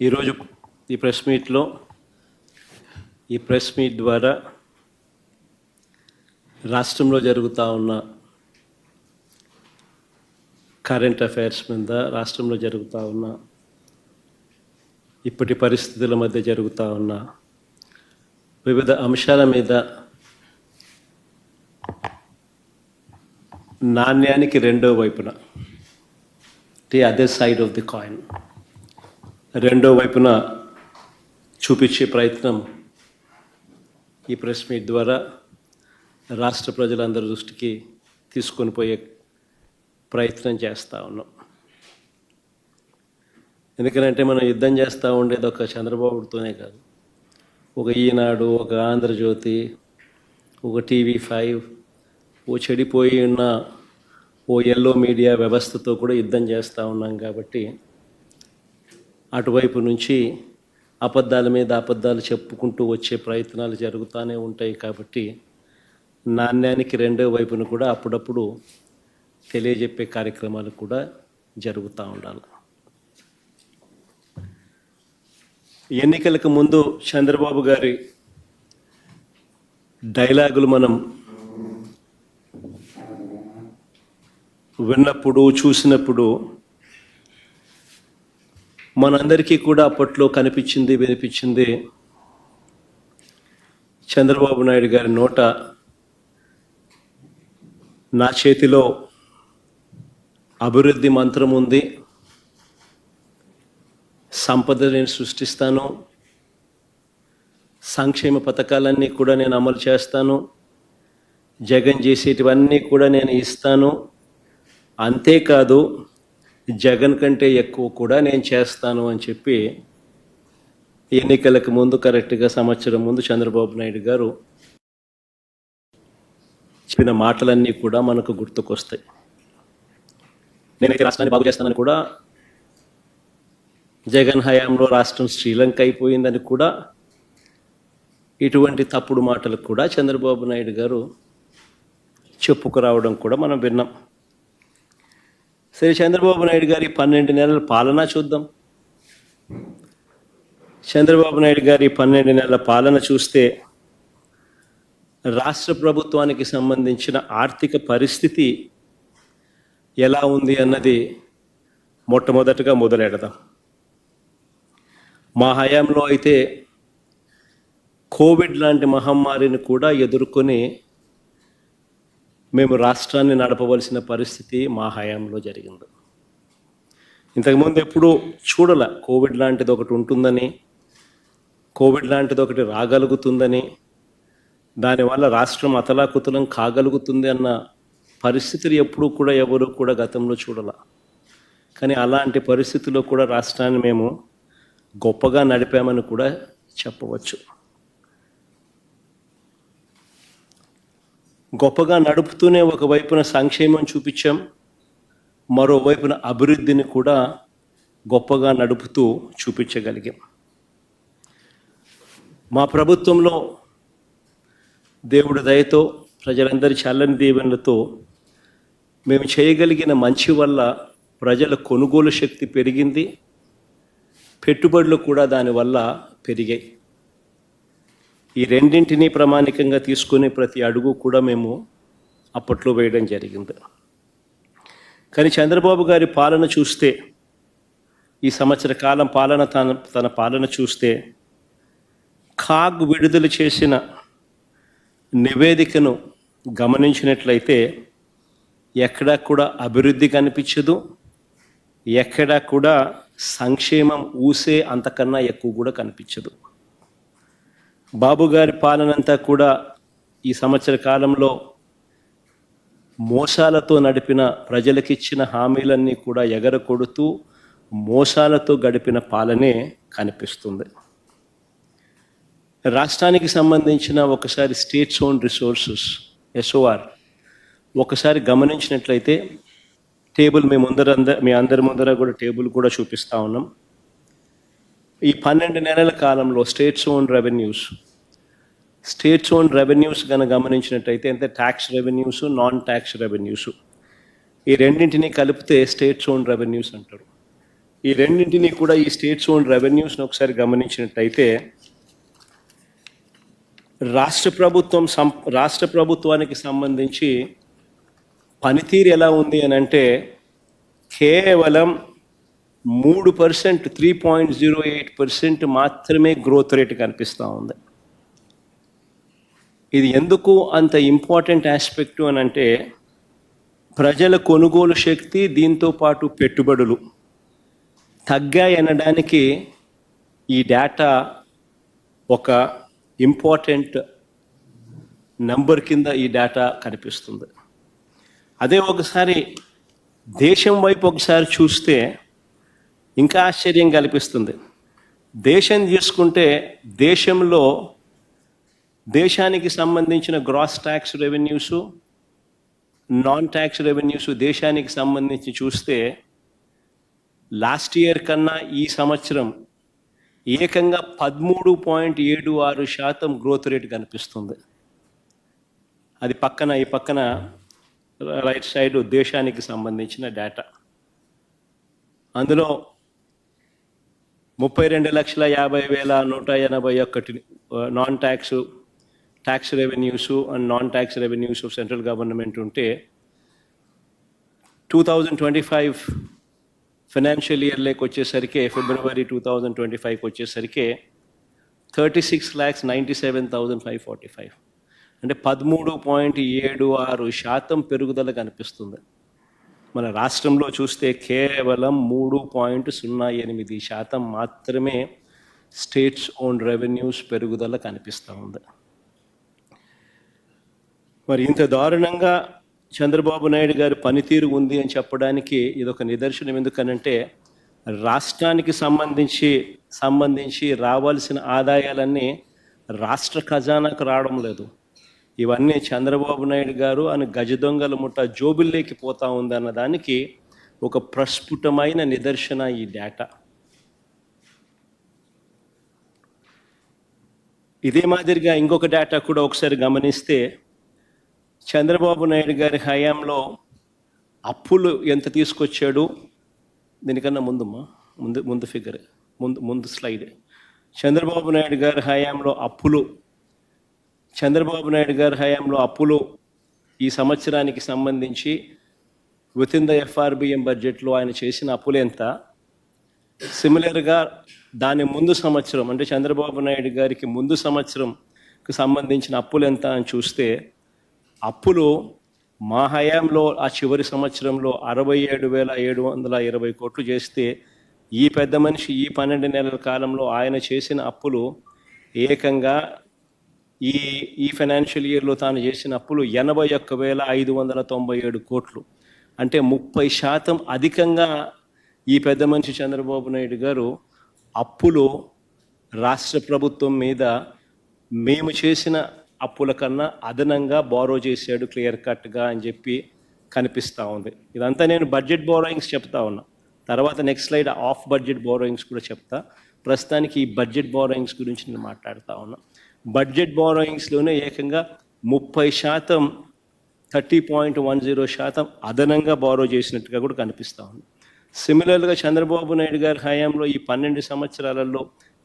ఈరోజు ఈ ప్రెస్ మీట్లో ఈ ప్రెస్ మీట్ ద్వారా రాష్ట్రంలో జరుగుతూ ఉన్న కరెంట్ అఫైర్స్ మీద రాష్ట్రంలో జరుగుతూ ఉన్న ఇప్పటి పరిస్థితుల మధ్య జరుగుతూ ఉన్న వివిధ అంశాల మీద నాణ్యానికి రెండో వైపున the other side of the coin. రెండో వైపున చూపించే ప్రయత్నం ఈ ప్రెస్ మీట్ ద్వారా రాష్ట్ర ప్రజలందరి దృష్టికి తీసుకొని పోయే ప్రయత్నం చేస్తూ ఉన్నాం. ఎందుకంటే మనం యుద్ధం చేస్తూ ఉండేది ఒక చంద్రబాబుతోనే కాదు. ఒక ఈనాడు ఒక ఆంధ్రజ్యోతి ఒక టీవీ ఫైవ్ ఓ చెడిపోయి ఉన్న ఓ ఎల్లో మీడియా వ్యవస్థతో కూడా యుద్ధం చేస్తూ ఉన్నాం కాబట్టి అటువైపు నుంచి అబద్ధాల మీద అబద్ధాలు చెప్పుకుంటూ వచ్చే ప్రయత్నాలు జరుగుతూనే ఉంటాయి కాబట్టి నాణ్యానికి రెండో వైపున కూడా అప్పుడప్పుడు తెలియజెప్పే కార్యక్రమాలు కూడా జరుగుతూ ఉండాలి. ఎన్నికలకు ముందు చంద్రబాబు గారి డైలాగులు మనం విన్నప్పుడు చూసినప్పుడు మనందరికీ కూడా అప్పట్లో కనిపించింది వినిపించింది చంద్రబాబు నాయుడు గారి నోట నా చేతిలో అభివృద్ధి మంత్రం ఉంది. సంపద నేను సృష్టిస్తాను. సంక్షేమ పథకాలన్నీ కూడా నేను అమలు చేస్తాను. జగన్ చేసేటివన్నీ కూడా నేను ఇస్తాను. అంతేకాదు జగన్ కంటే ఎక్కువ కూడా నేను చేస్తాను అని చెప్పి ఎన్నికలకు ముందు కరెక్ట్గా సంవత్సరం ముందు చంద్రబాబు నాయుడు గారు చెప్పిన మాటలన్నీ కూడా మనకు గుర్తుకొస్తాయి. నేనైతే రాష్ట్రాన్ని బాగు చేస్తానని కూడా జగన్ హయాంలో రాష్ట్రం శ్రీలంక అయిపోయిందని కూడా ఇటువంటి తప్పుడు మాటలకు కూడా చంద్రబాబు నాయుడు గారు చెప్పుకురావడం కూడా మనం విన్నాం. సరే చంద్రబాబు నాయుడు గారి పన్నెండు నెలల పాలన చూద్దాం. చంద్రబాబు నాయుడు గారి పన్నెండు నెలల పాలన చూస్తే రాష్ట్ర ప్రభుత్వానికి సంబంధించిన ఆర్థిక పరిస్థితి ఎలా ఉంది అన్నది మొట్టమొదటగా మొదలెడదాం. మా హయాంలో అయితే కోవిడ్ లాంటి మహమ్మారిని కూడా ఎదుర్కొని మేము రాష్ట్రాన్ని నడపవలసిన పరిస్థితి మా హయాంలో జరిగింది. ఇంతకుముందు ఎప్పుడూ చూడాల కోవిడ్ లాంటిది ఒకటి ఉంటుందని కోవిడ్ లాంటిది ఒకటి రాగలుగుతుందని దానివల్ల రాష్ట్రం అతలాకుతలం కాగలుగుతుంది అన్న పరిస్థితులు ఎప్పుడూ కూడా ఎవరు కూడా గతంలో చూడాల. కానీ అలాంటి పరిస్థితుల్లో కూడా రాష్ట్రాన్ని మేము గొప్పగా నడిపామని కూడా చెప్పవచ్చు. గొప్పగా నడుపుతూనే ఒకవైపున సంక్షేమం చూపించాం. మరోవైపున అభివృద్ధిని కూడా గొప్పగా నడుపుతూ చూపించగలిగాం. మా ప్రభుత్వంలో దేవుడి దయతో ప్రజలందరి చల్లని దీవెనలతో మేము చేయగలిగిన మంచి వల్ల ప్రజల కొనుగోలు శక్తి పెరిగింది. పెట్టుబడులు కూడా దానివల్ల పెరిగాయి. ఈ రెండింటినీ ప్రామాణికంగా తీసుకునే ప్రతి అడుగు కూడా మేము అప్పట్లో వేయడం జరిగింది. కానీ చంద్రబాబు గారి పాలన చూస్తే ఈ సంవత్సర కాలం పాలన తన తన పాలన చూస్తే కాగ్ విడుదల చేసిన నివేదికను గమనించినట్లయితే ఎక్కడా కూడా అభివృద్ధి కనిపించదు ఎక్కడా కూడా సంక్షేమం ఊసే అంతకన్నా ఎక్కువ కూడా కనిపించదు. బాబు గారి పాలనంతా కూడా ఈ సంవత్సర కాలంలో మోసాలతో నడిపిన ప్రజలకిచ్చిన హామీలన్నీ కూడా ఎగరకొడుతూ మోసాలతో గడిపిన పాలనే కనిపిస్తుంది. రాష్ట్రానికి సంబంధించిన ఒకసారి స్టేట్స్ ఓన్ రిసోర్సెస్ ఎస్ఓఆర్ ఒకసారి గమనించినట్లయితే టేబుల్ మీ ముందర మీ అందరి ముందర కూడా టేబుల్ కూడా చూపిస్తా ఉన్నాం. ఈ పన్నెండు నెలల కాలంలో states own revenues states own revenues కనుక గమనించినట్టయితే అంటే tax revenues non tax revenues. ఈ రెండింటిని కలిపితే స్టేట్స్ ఓన్ రెవెన్యూస్ అంటారు. ఈ రెండింటినీ కూడా ఈ స్టేట్స్ ఓన్ రెవెన్యూస్ని ఒకసారి గమనించినట్టయితే రాష్ట్ర ప్రభుత్వం సం రాష్ట్ర ప్రభుత్వానికి సంబంధించి పనితీరు ఎలా ఉంది అని అంటే కేవలం మూడు percent three point zero eight percent మాత్రమే గ్రోత్ రేట్ కనిపిస్తూ ఉంది. ఇది ఎందుకు అంత ఇంపార్టెంట్ ఆస్పెక్టు అని అంటే ప్రజల కొనుగోలు శక్తి దీంతో పాటు పెట్టుబడులు తగ్గాయనడానికి ఈ డేటా ఒక ఇంపార్టెంట్ నంబర్ కింద ఈ డేటా కనిపిస్తుంది. అదే ఒకసారి దేశం వైపు ఒకసారి చూస్తే ఇంకా ఆశ్చర్యం కల్పిస్తుంది. దేశం తీసుకుంటే దేశంలో దేశానికి సంబంధించిన gross tax revenues non tax revenues దేశానికి సంబంధించి చూస్తే లాస్ట్ ఇయర్ కన్నా ఈ సంవత్సరం ఏకంగా పదమూడు పాయింట్ ఏడు ఆరు శాతం గ్రోత్ రేట్ కనిపిస్తుంది. అది పక్కన ఈ పక్కన రైట్ సైడ్ దేశానికి సంబంధించిన డేటా అందులో ముప్పై రెండు లక్షల యాభై వేల నూట ఎనభై ఒకటి non tax tax revenues and non tax revenues of central government ఉంటే two thousand twenty five financial ఇయర్లోకి వచ్చేసరికి ఫిబ్రవరి టూ థౌజండ్ ట్వంటీ ఫైవ్కి వచ్చేసరికి thirty six lakhs ninety seven thousand five forty five అంటే పదమూడు పాయింట్ ఏడు ఆరు శాతం పెరుగుదల కనిపిస్తుంది. మన రాష్ట్రంలో చూస్తే కేవలం మూడు పాయింట్ సున్నా ఎనిమిది శాతం మాత్రమే స్టేట్స్ ఓన్ రెవెన్యూస్ పెరుగుదల కనిపిస్తూ ఉంది. మరి ఇంత దారుణంగా చంద్రబాబు నాయుడు గారి పనితీరు ఉంది అని చెప్పడానికి ఇదొక నిదర్శనం ఎందుకనంటే రాష్ట్రానికి సంబంధించి సంబంధించి రావాల్సిన ఆదాయాలన్నీ రాష్ట్ర ఖజానాకు రావడం లేదు. ఇవన్నీ చంద్రబాబు నాయుడు గారు అని గజ దొంగల ముఠ జోబుల్లోకి పోతా ఉందన్న దానికి ఒక ప్రస్ఫుటమైన నిదర్శన ఈ డేటా. ఇదే మాదిరిగా ఇంకొక డేటా కూడా ఒకసారి గమనిస్తే చంద్రబాబు నాయుడు గారి హయాంలో అప్పులు ఎంత తీసుకొచ్చాడు? దీనికన్నా ముందుమ్మా ముందు ముందు ఫిగర్ ముందు ముందు స్లైడ్. చంద్రబాబు నాయుడు గారి హయాంలో అప్పులు చంద్రబాబు నాయుడు గారి హయాంలో అప్పులు ఈ సంవత్సరానికి సంబంధించి విత్ ఇన్ ద ఎఫ్ఆర్బిఎం బడ్జెట్లో ఆయన చేసిన అప్పులు ఎంత? సిమిలర్గా దాని ముందు సంవత్సరం అంటే చంద్రబాబు నాయుడు గారికి ముందు సంవత్సరంకి సంబంధించిన అప్పులు ఎంత అని చూస్తే అప్పులు మా హయాంలో ఆ చివరి సంవత్సరంలో అరవై ఏడు వేల ఏడు వందల ఇరవై కోట్లు చేస్తే ఈ పెద్ద మనిషి ఈ పన్నెండు నెలల కాలంలో ఆయన చేసిన అప్పులు ఏకంగా ఈ ఈ ఫైనాన్షియల్ ఇయర్లో తాను చేసిన అప్పులు ఎనభై ఒక్క వేల ఐదు వందల తొంభై ఏడు కోట్లు. అంటే ముప్పై శాతం అధికంగా ఈ పెద్ద మనిషి చంద్రబాబు నాయుడు గారు అప్పులు రాష్ట్ర ప్రభుత్వం మీద మేము చేసిన అప్పుల కన్నా అదనంగా బారో చేశాడు క్లియర్ కట్గా అని చెప్పి కనిపిస్తూ ఉంది. ఇదంతా నేను బడ్జెట్ బోరోయింగ్స్ చెప్తా ఉన్నా. తర్వాత next slide of budget borrowings కూడా చెప్తా. ప్రస్తుతానికి ఈ బడ్జెట్ బోరోయింగ్స్ గురించి నేను మాట్లాడుతూ ఉన్నా. బడ్జెట్ బారోయింగ్స్లోనే ఏకంగా ముప్పై శాతం థర్టీ పాయింట్ వన్ జీరో శాతం అదనంగా బారో చేసినట్టుగా కూడా కనిపిస్తూ ఉంది. సిమిలర్గా చంద్రబాబు నాయుడు గారి హయాంలో ఈ పన్నెండు సంవత్సరాలలో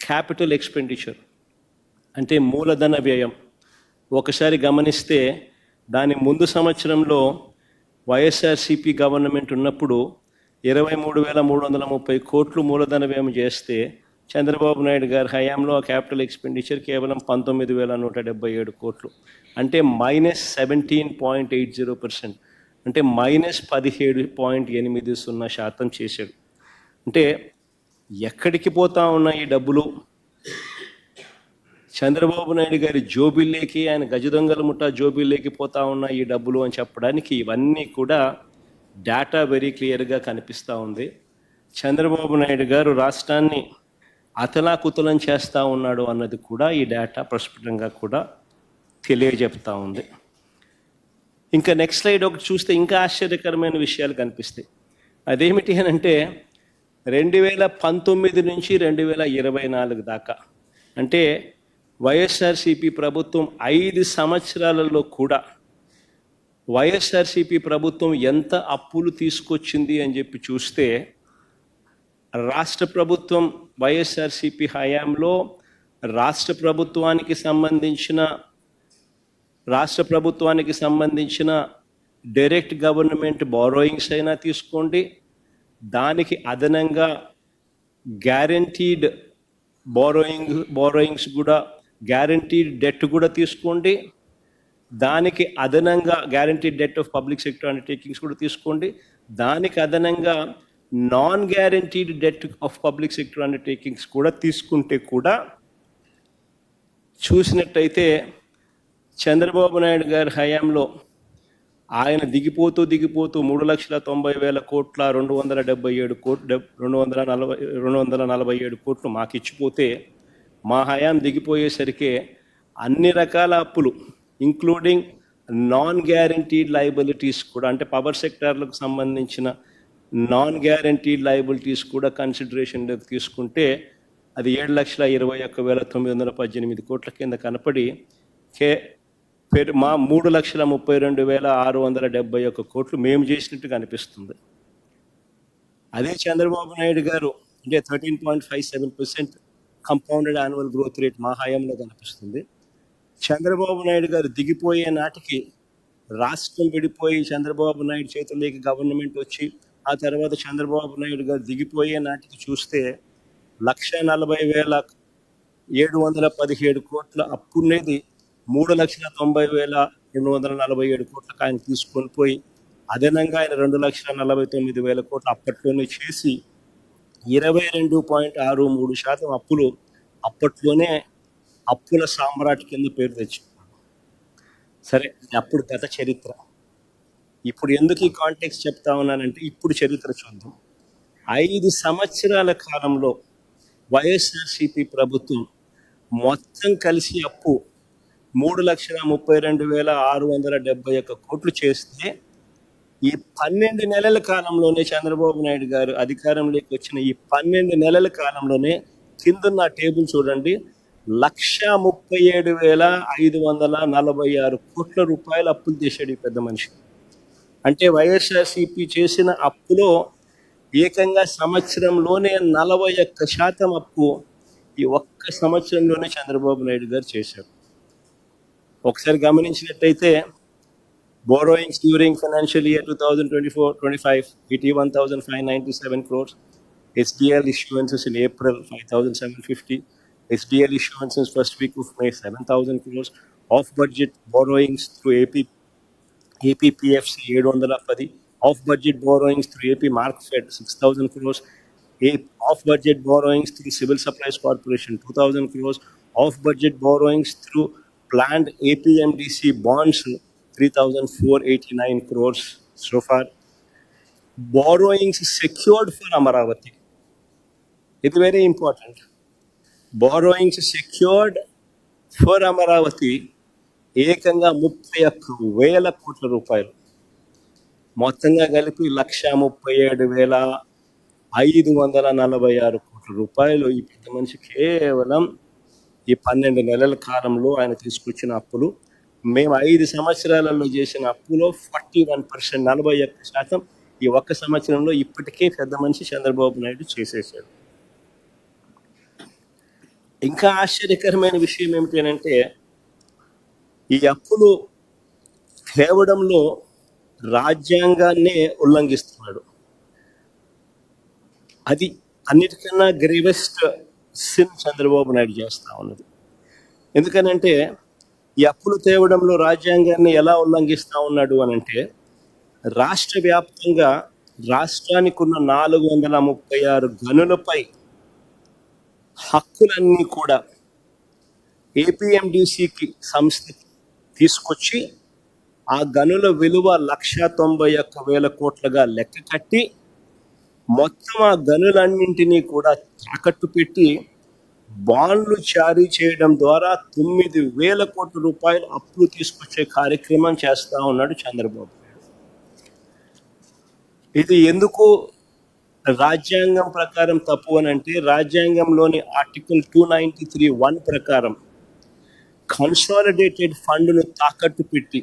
క్యాపిటల్ ఎక్స్పెండిచర్ అంటే మూలధన వ్యయం ఒకసారి గమనిస్తే దాని ముందు సంవత్సరంలో వైఎస్ఆర్సిపి గవర్నమెంట్ ఉన్నప్పుడు ఇరవై మూడు వేల మూడు వందల ముప్పై కోట్లు మూలధన వ్యయం చేస్తే చంద్రబాబు నాయుడు గారి హయాంలో క్యాపిటల్ ఎక్స్పెండిచర్ కేవలం పంతొమ్మిది వేల నూట డెబ్బై ఏడు కోట్లు. అంటే minus seventeen point eight zero percent. అంటే మైనస్ పదిహేడు పాయింట్ ఎనిమిది సున్నా శాతం చేశాడు. అంటే ఎక్కడికి పోతా ఉన్న ఈ డబ్బులు? చంద్రబాబు నాయుడు గారి జోబిల్లేకి ఆయన గజదొంగల ముఠా జోబిల్లేకి పోతా ఉన్న ఈ డబ్బులు అని చెప్పడానికి ఇవన్నీ కూడా డేటా వెరీ క్లియర్గా కనిపిస్తూ ఉంది. చంద్రబాబు నాయుడు గారు రాష్ట్రాన్ని అతలాకుతలం చేస్తూ ఉన్నాడు అన్నది కూడా ఈ డేటా ప్రస్ఫుటంగా కూడా తెలియజెప్తా ఉంది. ఇంకా నెక్స్ట్ స్లైడ్ ఒకటి చూస్తే ఇంకా ఆశ్చర్యకరమైన విషయాలు కనిపిస్తాయి. అదేమిటి అని అంటే రెండు వేల పంతొమ్మిది నుంచి రెండు వేల ఇరవై నాలుగు దాకా. అంటే వైఎస్ఆర్సిపి ప్రభుత్వం ఐదు సంవత్సరాలలో కూడా వైఎస్ఆర్సిపి ప్రభుత్వం ఎంత అప్పులు తీసుకొచ్చింది అని చెప్పి చూస్తే రాష్ట్ర ప్రభుత్వం వైఎస్ఆర్సిపి హయాంలో రాష్ట్ర ప్రభుత్వానికి సంబంధించిన రాష్ట్ర ప్రభుత్వానికి సంబంధించిన డైరెక్ట్ గవర్నమెంట్ బారోయింగ్స్ అయినా తీసుకోండి. దానికి అదనంగా గ్యారంటీడ్ బారోయింగ్ బారోయింగ్స్ కూడా గ్యారంటీడ్ డెట్ కూడా తీసుకోండి. దానికి అదనంగా guaranteed debt of public sector undertakings కూడా తీసుకోండి. దానికి అదనంగా non guaranteed debt of public sector undertakings కూడా తీసుకుంటే కూడా చూసినట్టయితే చంద్రబాబు నాయుడు గారి హయాంలో ఆయన దిగిపోతూ దిగిపోతూ మూడు లక్షల తొంభై వేల కోట్ల రెండు వందల డెబ్బై ఏడు కోట్లు రెండు వందల నలభై రెండు వందల నలభై ఏడు కోట్లు మాకు ఇచ్చిపోతే మా హయాం దిగిపోయేసరికి అన్ని రకాల అప్పులు ఇంక్లూడింగ్ నాన్ గ్యారంటీడ్ లైబిలిటీస్ కూడా అంటే పవర్ సెక్టార్లకు సంబంధించిన నాన్ గ్యారంటీడ్ లయబిలిటీస్ కూడా కన్సిడరేషన్ తీసుకుంటే అది ఏడు లక్షల ఇరవై ఒక్క వేల తొమ్మిది వందల పద్దెనిమిది కోట్ల కింద కనపడి కే పెరు మా మూడు లక్షల ముప్పై రెండు వేల ఆరు వందల డెబ్బై ఒక్క కోట్లు మేము చేసినట్టు కనిపిస్తుంది. అదే చంద్రబాబు నాయుడు గారు అంటే thirteen point five seven percent compounded annual growth rate మా హయాంలో కనిపిస్తుంది. చంద్రబాబు నాయుడు గారు దిగిపోయే నాటికి రాష్ట్రం విడిపోయి చంద్రబాబు నాయుడు చేతుల్లోకి గవర్నమెంట్ వచ్చి ఆ తర్వాత చంద్రబాబు నాయుడు గారు దిగిపోయే నాటికి చూస్తే లక్ష నలభై వేల ఏడు వందల పదిహేడు కోట్ల అప్పునేది మూడు లక్షల తొంభై వేల రెండు వందల నలభై ఏడు కోట్లకు ఆయన తీసుకొని పోయి అదనంగా ఆయన రెండు లక్షల నలభై తొమ్మిది వేల కోట్లు అప్పట్లోనే చేసి ఇరవై రెండు పాయింట్ ఆరు మూడు శాతం అప్పులు అప్పట్లోనే అప్పుల సామ్రాట్ కింద పేరు తెచ్చుకున్నాడు సరే అప్పుడు గత చరిత్ర. ఇప్పుడు ఎందుకు ఈ కాంటెక్స్ చెప్తా ఉన్నానంటే ఇప్పుడు చరిత్ర చూద్దాం. ఐదు సంవత్సరాల కాలంలో వైఎస్ఆర్సిపి ప్రభుత్వం మొత్తం కలిసి అప్పు మూడు లక్షల ముప్పై రెండు వేల ఆరు వందల డెబ్బై ఒక్క కోట్లు చేస్తే ఈ పన్నెండు నెలల కాలంలోనే చంద్రబాబు నాయుడు గారు అధికారంలోకి వచ్చిన ఈ పన్నెండు నెలల కాలంలోనే కిందన్న టేబుల్ చూడండి లక్ష ముప్పై ఏడు వేల ఐదు వందల నలభై ఆరు కోట్ల రూపాయలు అప్పులు చేశాడు ఈ పెద్ద మనిషి. అంటే వైఎస్ఆర్సీపీ చేసిన అప్పులో ఏకంగా సంవత్సరంలోనే నలభై ఒక్క శాతం అప్పు ఈ ఒక్క సంవత్సరంలోనే చంద్రబాబు నాయుడు గారు చేశారు. ఒకసారి గమనించినట్టయితే borrowings during financial year two thousand twenty four twenty five eighty one thousand five ninety seven crores SDL issuances in April five thousand seven fifty SDL issuances first week of May seven thousand crores of budget borrowings through AP APPFC 710 off budget borrowings through AP Mark 6000 crores. Off budget borrowings through civil supplies corporation 2000 crores. Off budget borrowings through planned APMDC bonds 3489 crores so far. Borrowings secured for Amaravati. It's very important. Borrowings secured for Amaravati ఏకంగా ముప్పై ఒక్క వేల కోట్ల రూపాయలు. మొత్తంగా కలిపి లక్ష ముప్పై ఏడు వేల ఐదు వందల నలభై ఆరు కోట్ల రూపాయలు. ఈ పెద్ద మనిషి కేవలం ఈ పన్నెండు నెలల కాలంలో ఆయన తీసుకొచ్చిన అప్పులు. మేము ఐదు సంవత్సరాలలో చేసిన అప్పులో ఫార్టీ వన్ పర్సెంట్ నలభై ఒక్క శాతం ఈ ఒక్క సంవత్సరంలో ఇప్పటికే పెద్ద మనిషి చంద్రబాబు నాయుడు చేసేసాడు ఇంకా ఆశ్చర్యకరమైన విషయం ఏమిటంటే ఈ అప్పులు తేవడంలో రాజ్యాంగాన్నే ఉల్లంఘిస్తున్నాడు. అది అన్నిటికన్నా గ్రేవెస్ట్ సిన్ చంద్రబాబు నాయుడు చేస్తా ఉన్నది. ఎందుకనంటే ఈ అప్పులు తేవడంలో రాజ్యాంగాన్ని ఎలా ఉల్లంఘిస్తా ఉన్నాడు అని అంటే రాష్ట్ర వ్యాప్తంగా రాష్ట్రానికి ఉన్న నాలుగు వందల ముప్పై ఆరు గనులపై హక్కులన్నీ కూడా ఏపీఎండిసికి సంస్థ తీసుకొచ్చి ఆ గనుల విలువ లక్ష తొంభై ఒక్క వేల కోట్లుగా లెక్క కట్టి మొత్తం ఆ గనులన్నింటినీ కూడా తాకట్టు పెట్టి బాండ్లు జారీ చేయడం ద్వారా తొమ్మిది వేల కోట్ల రూపాయలు అప్పులు తీసుకొచ్చే కార్యక్రమం చేస్తా ఉన్నాడు చంద్రబాబు నాయుడు. ఇది ఎందుకు రాజ్యాంగం ప్రకారం తప్పు అని అంటే రాజ్యాంగంలోని article two ninety three one ప్రకారం కన్సాలిడేటెడ్ ఫండ్ను తాకట్టు పెట్టి